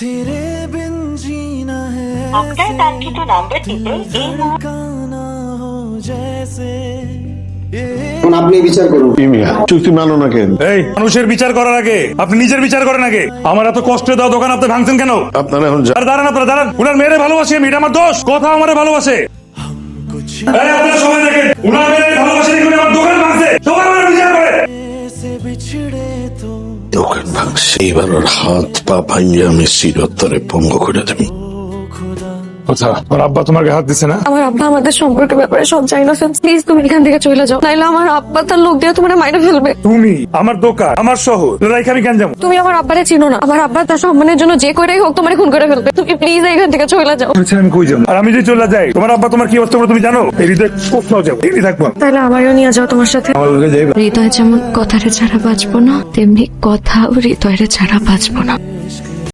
तेरे बिन जीना है মানুষের বিচার করার আগে আপনি নিজের বিচার করেন আগে। আমার এত দাও ভাঙছেন কেন? দাঁড়ান উনার ভালোবাসে আমার দোষ। কথা ভালোবাসে। দোকান ভাঙছে এবার ওর হাত পা ভাঙিয়ে আমি চিরতরে পঙ্গ করে দেবো। আচ্ছা, কথা আমার আব্বা হাত দিছে না? আমার আব্বা আমাদের ব্যাপারে সব জানি না প্লিজ তুমি এখান থেকে চলে যাও। নাইলে আমার আব্বা তার লোক দিয়ে তোমার ফেলবে। তুমি আমার দোকান আমার শহর লড়াইকে আমি কেন যাব তুমি আমার আব্বারে চিনো না। আমার আব্বা তার সম্মানের জন্য যে করেই হোক তোমার খুন করে ফেলবে। তুমি প্লিজ এখান থেকে চলে যাও। আচ্ছা আমি কই যাব? আর আমি যদি চলে যাই তোমার আব্বা তোমার কি অবস্থা করে তুমি জানো? এই হৃদয় কোথাও যাব এই থাকব তাহলে আমারও নিয়ে যাও তোমার সাথে। আমার লগে যাইবা। হৃদয় যেমন ছাড়া বাঁচবো না তেমনি কথাও হৃদয়ের ছাড়া বাঁচবো না।